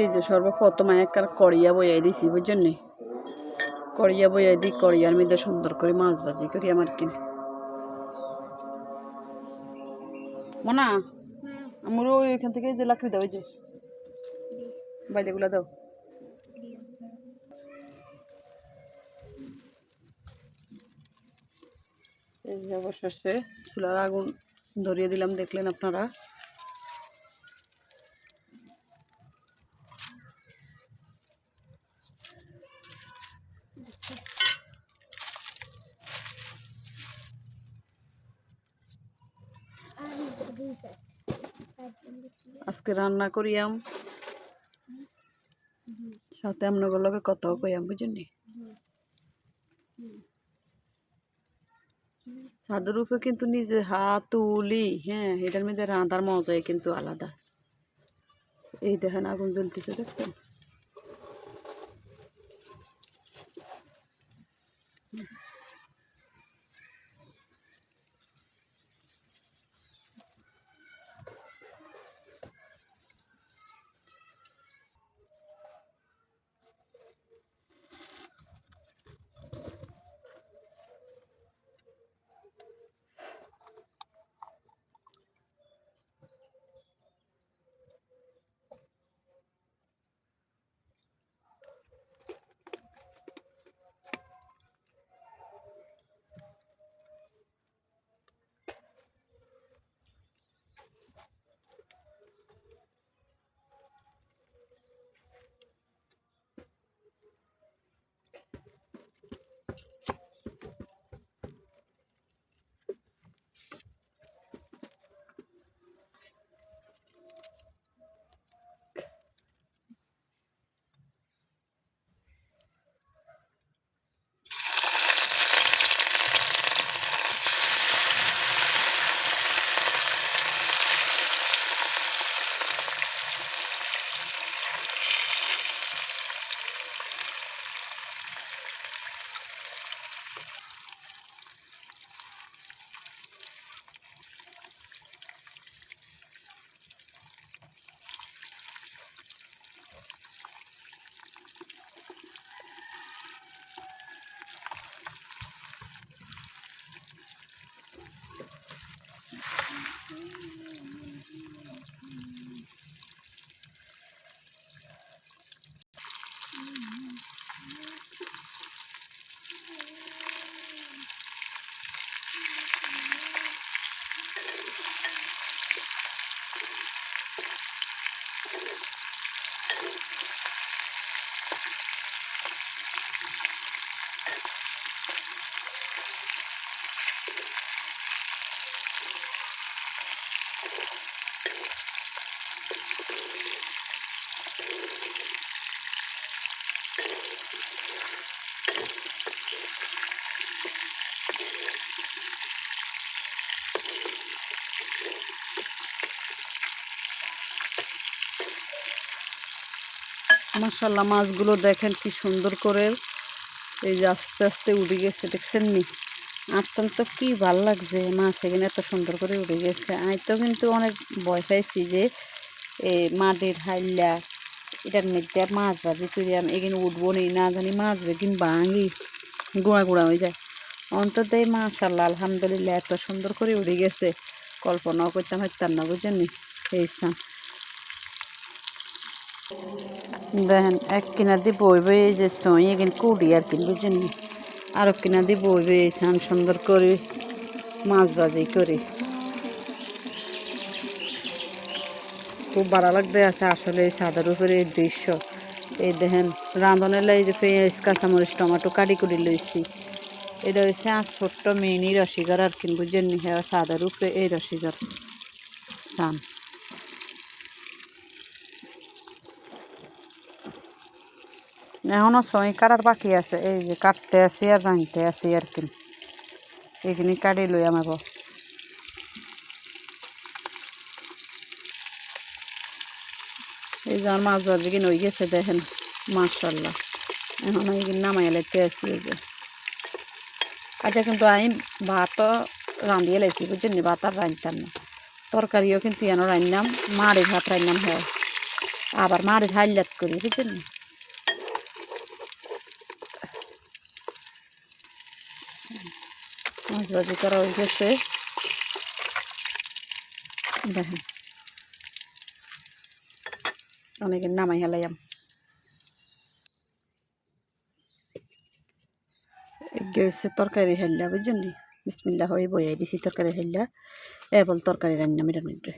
এই যে সর্বপ্রথম একবার কড়িয়া বইয়াই দিছি, বুঝছেন নি? কড়িয়া বইয়াই দিই কড়িয়ার মধ্যে সুন্দর করে মাছ ভাজি করি আমার কিন মনা ওই ওইখান থেকে যে লাকড়ি দাও ওই যে। বাইলেগুলো দাও। এই যে অবশেষে চুলার আগুন ধরিয়ে দিলাম, দেখলেন আপনারা? আজকে রান্না করিয়াম। সাথে আপনাদের লগে কথাও কইয়াম বুঝলি ছাদের উপরে কিন্তু নিজে হাত তুলি হ্যাঁ এটার মধ্যে রাঁধার মজাই কিন্তু আলাদা। এই দেখেন আগুন জ্বলতেছে, দেখছেন? মাসাল্লাহ মাছগুলো দেখেন কি সুন্দর করে। এই যে আস্তে আস্তে উঠে গেছে, দেখছেন নি? আটটাল তো কি ভালো লাগছে, মাছ এখানে এত সুন্দর করে উঠে গেছে। আমি তো কিন্তু অনেক ভয় পাইছি যে এই মাটির হাইলা এটার মধ্যে মাছ ভাজি করি আমি এখানে উঠবো নি, না জানি মাছ বেগিন ভাঙি। গুঁড়া গুঁড়া হয়ে যায়। অন্তত এই মাশাল্লাহ, আলহামদুলিল্লাহ, এত সুন্দর করে উঠে গেছে। কল্পনাও করতাম, হইতাম না বুঝছেন নি? এই দেখেন, এক কিনা দিয়ে বই এই যে সই এখানে কুড়ি আর কি বুঝছেন নি? আরও কিনা দিয়ে বই এই সান সুন্দর করে মাছ ভাজি করে। খুব ভালো লাগতে আছে আসলে এই সাদার উপরে এই দৃশ্য। এই দেখেন, রাঁধনের লাই যে পেঁয়াজ, কাঁচামরিচ, টমেটো কাটি কুটি লইছি। এটা হচ্ছে আর ছোট্ট মেনি রসিগার আর কিন বুঝছেন নি? হ্যাঁ সাদার উপরে এই রসিগার সান এখনও ছয় কাটার বাকি আছে, এই যে কাটতে আসি আর রাঁধতে আছি আর কি। এইখিনি কাটি লই আমাকে এই যে মাছ ভাজি কিনে হয়ে গেছে, দেখেন মাশাল্লাহ এখন এইখানে নামাই লাইতে আছি এই যে। আচ্ছা কিন্তু আমি ভাতও রাঁধিয়ে লাইছি, বুঝছেন ভাত আর রাঁধতাম না। তরকারিও কিন্তু এনে রান্নাম মাড়ি ভাত রান্নাম হয়। আবার মাড়ি হাইলাত করি, বুঝছেন মাছ ভাজি করা হয়ে গেছে। দেখেন। অনেকের নামাই হেলাইয়াম গেছে তরকারি হেললা বুঝছেন বিসমিল্লা হয়ে বইয়াই দিছি তরকারি হেললা এবল তরকারি রান্না মধ্যে